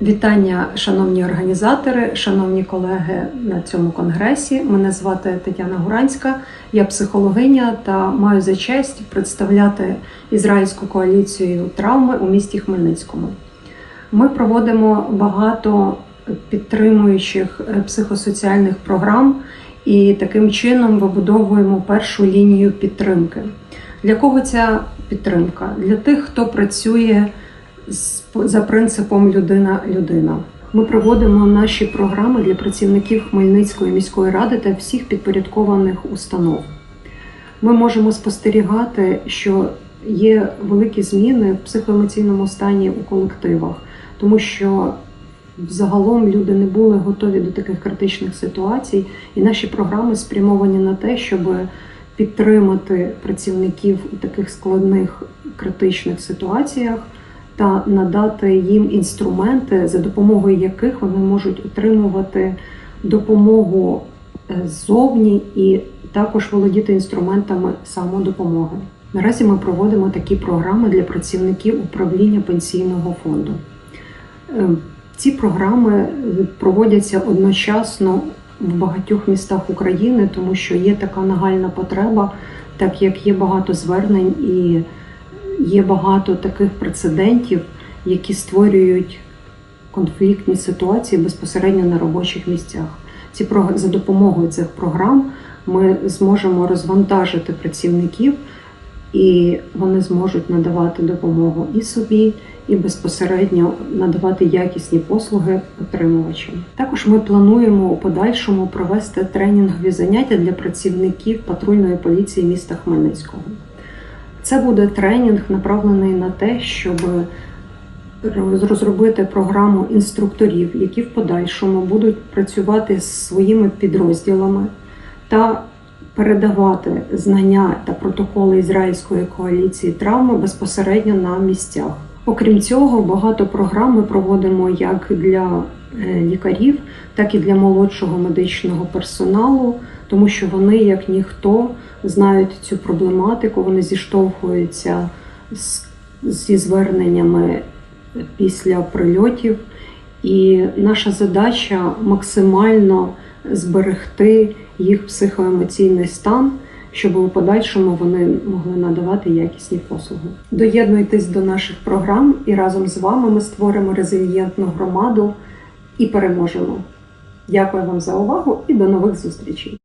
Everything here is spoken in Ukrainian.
Вітання, шановні організатори, шановні колеги на цьому конгресі. Мене звати Тетяна Гуранська, я психологиня та маю за честь представляти ізраїльську коаліцію травми у місті Хмельницькому. Ми проводимо багато підтримуючих е, психосоціальних програм і таким чином вибудовуємо першу лінію підтримки. Для кого ця підтримка? Для тих, хто працює за принципом людина-людина. Ми проводимо наші програми для працівників Хмельницької міської ради та всіх підпорядкованих установ. Ми можемо спостерігати, що є великі зміни в психоемоційному стані у колективах, тому що загалом люди не були готові до таких критичних ситуацій, і наші програми спрямовані на те, щоб підтримати працівників у таких складних критичних ситуаціях та надати їм інструменти, за допомогою яких вони можуть отримувати допомогу е, ззовні і також володіти інструментами самодопомоги. Наразі ми проводимо такі програми для працівників управління пенсійного фонду. Е, Ці програми е, проводяться одночасно в багатьох містах України, тому що є така нагальна потреба, так як є багато звернень і є багато таких прецедентів, які створюють конфліктні ситуації безпосередньо на робочих місцях. Ці за допомогою цих програм ми зможемо розвантажити працівників, і вони зможуть надавати допомогу і собі, і безпосередньо надавати якісні послуги отримувачам. Також ми плануємо у подальшому провести тренінгові заняття для працівників патрульної поліції міста Хмельницького. Це буде тренінг, направлений на те, щоб розробити програму інструкторів, які в подальшому будуть працювати з своїми підрозділами та передавати знання та протоколи ізраїльської коаліції травми безпосередньо на місцях. Окрім цього, багато програм ми проводимо як для лікарів, так і для молодшого медичного персоналу, тому що вони, як ніхто, знають цю проблематику, вони зіштовхуються з, зі зверненнями після прильотів. І наша задача максимально зберегти їх психоемоційний стан, щоб у подальшому вони могли надавати якісні послуги. Доєднуйтесь до наших програм, і разом з вами ми створимо резильєнтну громаду і переможемо. Дякую вам за увагу і до нових зустрічей!